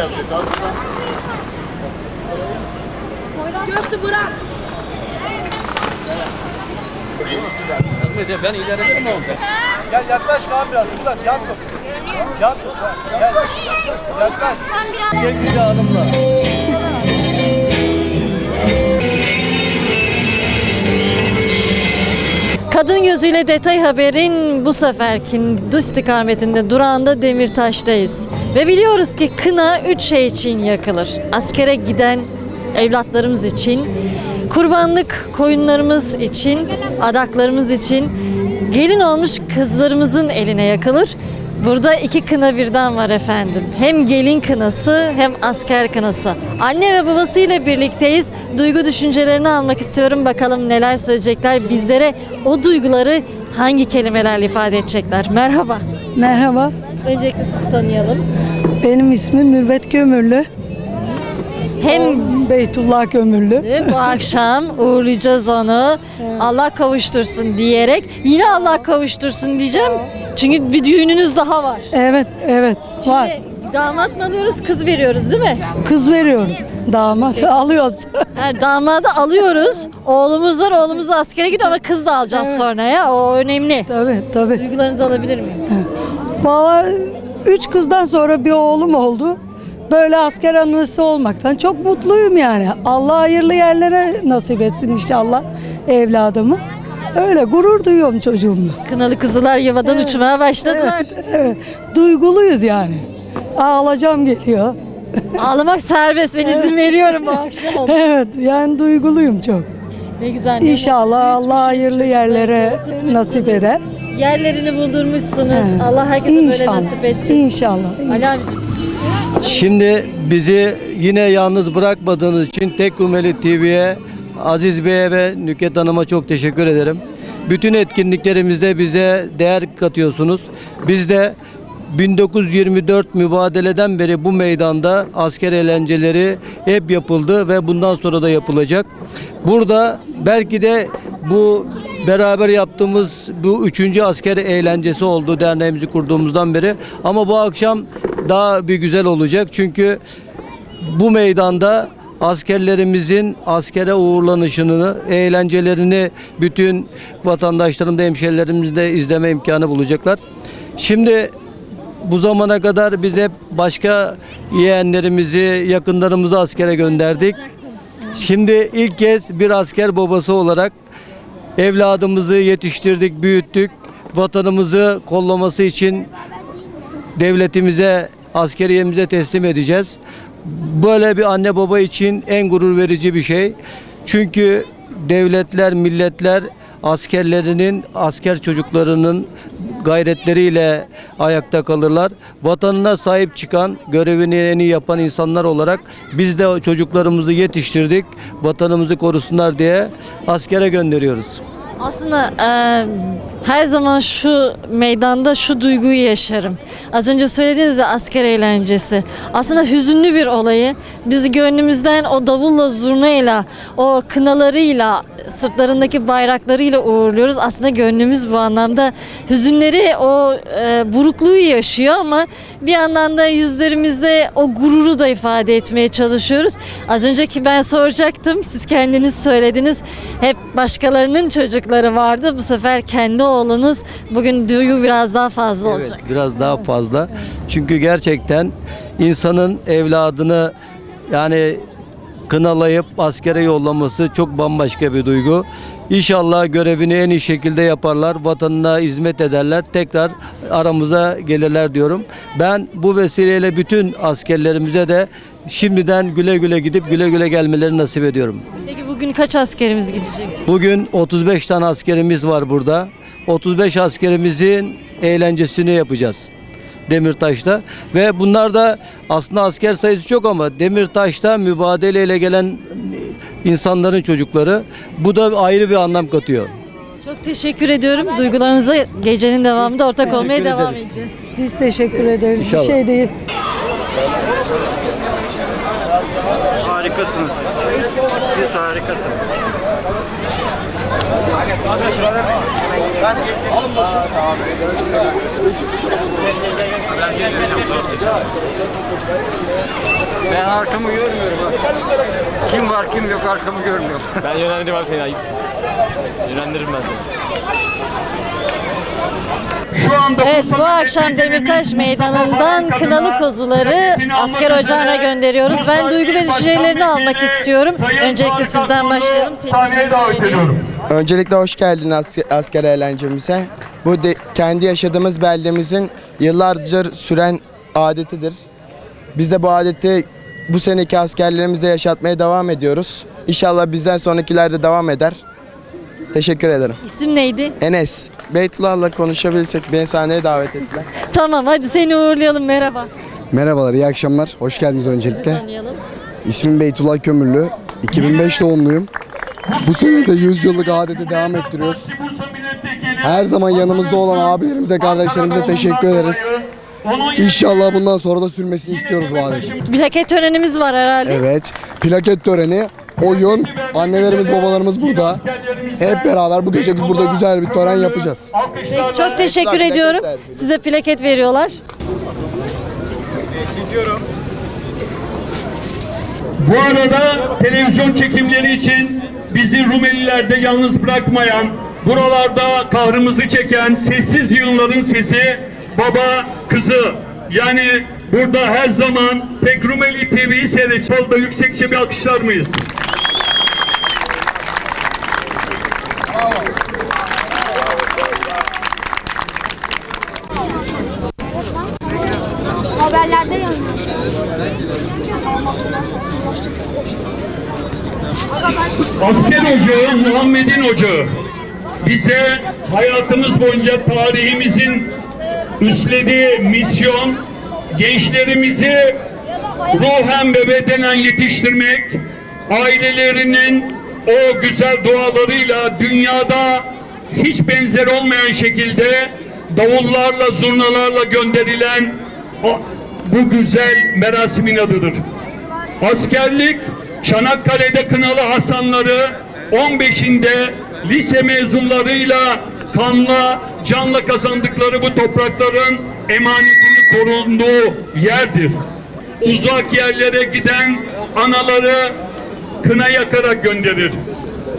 yazıyor. Tamam. Göktü bırak. Ben ileride mi olacak? Gel yaklaş abi biraz. Buradan can tut. Can tut. Gel. Yaklaş. Sevgili hanımla. Kadın gözüyle detay haberin bu seferki du istikametinde durağında Demirtaş'tayız. Ve biliyoruz ki kına üç şey için yakılır. Askere giden evlatlarımız için, kurbanlık koyunlarımız için, adaklarımız için, gelin olmuş kızlarımızın eline yakılır. Burada iki kına birden var efendim. Hem gelin kınası hem asker kınası. Anne ve babasıyla birlikteyiz. Duygu düşüncelerini almak istiyorum. Bakalım neler söyleyecekler. Bizlere o duyguları hangi kelimelerle ifade edecekler. Merhaba. Merhaba, Öncelikle sizi tanıyalım. benim ismim Mürvet Kömürlü. Hem Beytullah Kömürlü. bu akşam uğurlayacağız onu. Allah kavuştursun diyerek yine Allah kavuştursun diyeceğim. Çünkü bir düğününüz daha var. Evet, evet, var. Şimdi damat mı alıyoruz, kız veriyoruz değil mi? Kız veriyorum. Damat alıyoruz. Yani damadı alıyoruz. Oğlumuz var. Oğlumuz da askere gidiyor ama kız da alacağız sonra ya. O önemli. tabii, tabii. Duygularınızı alabilir miyim? Valla üç kızdan sonra bir oğlum oldu. Böyle asker anısı olmaktan çok mutluyum yani. Allah hayırlı yerlere nasip etsin inşallah evladımı. Öyle gurur duyuyorum çocuğumla. Kınalı kuzular yuvadan uçmaya başladılar. Evet, evet. Duyguluyuz yani. Ağlayacağım geliyor. Ağlamak serbest. Ben izin veriyorum bu akşam. Evet, yani duyguluyum çok. Ne güzel. İnşallah Allah hayırlı yerlere nasip eder. Yerlerini buldurmuşsunuz. Evet. Allah herkese böyle İnşallah. nasip etsin. İnşallah. Ali abicim. Şimdi bizi yine yalnız bırakmadığınız için Tek Rumeli TV'ye, Aziz Bey'e ve Nüket Hanım'a çok teşekkür ederim. Bütün etkinliklerimizde bize değer katıyorsunuz. Biz de 1924 mübadeleden beri bu meydanda asker eğlenceleri hep yapıldı ve bundan sonra da yapılacak. Burada belki de bu beraber yaptığımız bu üçüncü asker eğlencesi oldu derneğimizi kurduğumuzdan beri. Ama bu akşam daha bir güzel olacak çünkü bu meydanda askerlerimizin askere uğurlanışını, eğlencelerini bütün vatandaşlarım da de izleme imkanı bulacaklar. Şimdi bu zamana kadar biz hep başka yeğenlerimizi, yakınlarımızı askere gönderdik. Şimdi ilk kez bir asker babası olarak evladımızı yetiştirdik, büyüttük. Vatanımızı kollaması için devletimize, askeriyemize teslim edeceğiz. Böyle bir anne baba için en gurur verici bir şey. Çünkü devletler, milletler askerlerinin, asker çocuklarının gayretleriyle ayakta kalırlar. Vatanına sahip çıkan, görevini en iyi yapan insanlar olarak biz de çocuklarımızı yetiştirdik. Vatanımızı korusunlar diye askere gönderiyoruz. Aslında e, her zaman şu meydanda şu duyguyu yaşarım. Az önce söylediğiniz ya asker eğlencesi. Aslında hüzünlü bir olayı biz gönlümüzden o davulla zurnayla, o kınalarıyla, sırtlarındaki bayraklarıyla uğurluyoruz. Aslında gönlümüz bu anlamda hüzünleri, o e, burukluğu yaşıyor ama bir yandan da yüzlerimizde o gururu da ifade etmeye çalışıyoruz. Az önceki ben soracaktım, siz kendiniz söylediniz. Hep başkalarının çocukları vardı. Bu sefer kendi oğlunuz. Bugün duygu biraz daha fazla Evet, olacak. biraz daha fazla. Çünkü gerçekten insanın evladını yani kınalayıp askere yollaması çok bambaşka bir duygu. İnşallah görevini en iyi şekilde yaparlar, vatanına hizmet ederler, tekrar aramıza gelirler diyorum. Ben bu vesileyle bütün askerlerimize de şimdiden güle güle gidip güle güle gelmeleri nasip ediyorum. Peki bugün kaç askerimiz gidecek? Bugün 35 tane askerimiz var burada. 35 askerimizin eğlencesini yapacağız. Demirtaş'ta ve bunlar da aslında asker sayısı çok ama Demirtaş'ta mübadeleyle gelen insanların çocukları. Bu da ayrı bir anlam katıyor. Çok teşekkür ediyorum. Duygularınızı gecenin devamında ortak olmaya Teşekkür devam ederiz. edeceğiz. Biz teşekkür ederiz. İnşallah. Bir şey değil. Harikasınız siz. Siz harikasınız. Ben arkamı görmüyorum. Kim var kim yok arkamı görmüyorum. Ben yönlendiririm abi seni ayıpsın. Yönlendiririm ben seni. Evet bu akşam Demirtaş Meydanı'ndan kınalı kozuları asker ocağına gönderiyoruz. Ben duygu ve düşüncelerini almak istiyorum. Öncelikle sizden başlayalım. Sahneye davet ediyorum. Öncelikle hoş geldin asker, asker eğlencemize. Bu de, kendi yaşadığımız beldemizin yıllardır süren adetidir. Biz de bu adeti bu seneki askerlerimize yaşatmaya devam ediyoruz. İnşallah bizden sonrakiler de devam eder. Teşekkür ederim. İsim neydi? Enes, Beytullah'la konuşabilsek beni sahneye davet ettiler. Tamam hadi seni uğurlayalım merhaba. Merhabalar, iyi akşamlar. Hoş geldiniz öncelikle. Tanıyalım. İsmim Beytullah Kömürlü. 2005 doğumluyum. Bu sene de 100 yıllık adeti devam ettiriyoruz. Her zaman yanımızda olan abilerimize, kardeşlerimize teşekkür ederiz. İnşallah bundan sonra da sürmesini istiyoruz bu adetin. Plaket törenimiz var herhalde. Evet, plaket töreni, oyun, annelerimiz, babalarımız burada. Hep beraber bu gece biz burada güzel bir tören yapacağız. Çok teşekkür ediyorum. Size plaket veriyorlar. Bu arada televizyon çekimleri için bizi Rumeliler'de yalnız bırakmayan, buralarda kahrımızı çeken sessiz yığınların sesi baba kızı. Yani burada her zaman tek Rumeli TV'yi seyredip yüksekçe bir alkışlar mıyız? Asker ocağı Muhammed'in ocağı. Bize hayatımız boyunca tarihimizin üstlediği misyon gençlerimizi ruhen ve bedenen yetiştirmek, ailelerinin o güzel dualarıyla dünyada hiç benzer olmayan şekilde davullarla, zurnalarla gönderilen bu güzel merasimin adıdır. Askerlik Çanakkale'de Kınalı Hasanları 15'inde lise mezunlarıyla kanla canla kazandıkları bu toprakların emanetini korunduğu yerdir. Uzak yerlere giden anaları kına yakarak gönderir.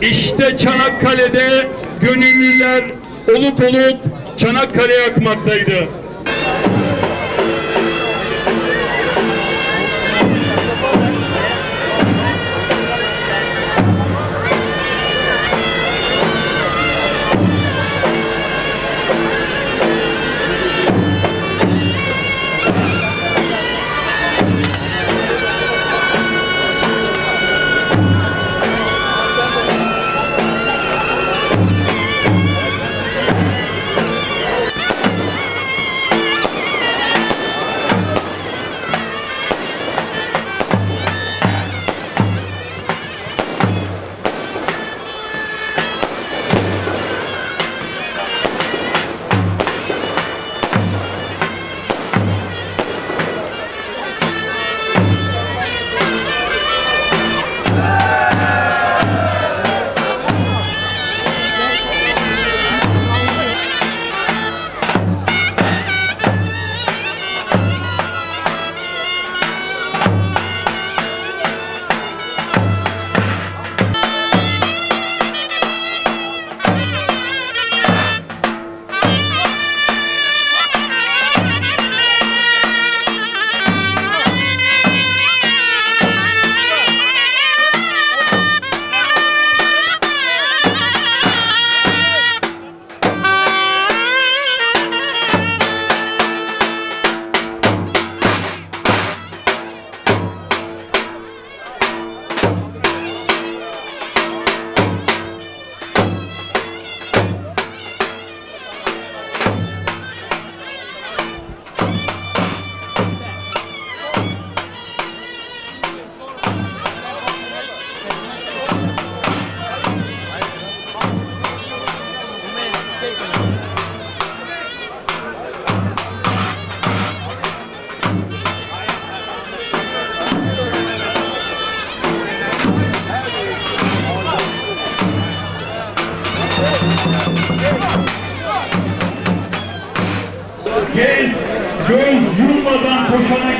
İşte Çanakkale'de gönüllüler olup olup Çanakkale yakmaktaydı.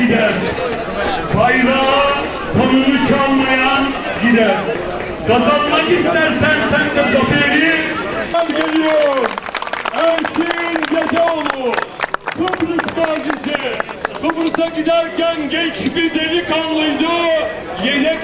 Gider. Bayrağı, konunu çalmayan gider. Kazanmak istersen sen de zaferi geliyor. Ersin Geceoğlu, Kıbrıs gazisi. Kıbrıs'a giderken genç bir delikanlıydı. Yelek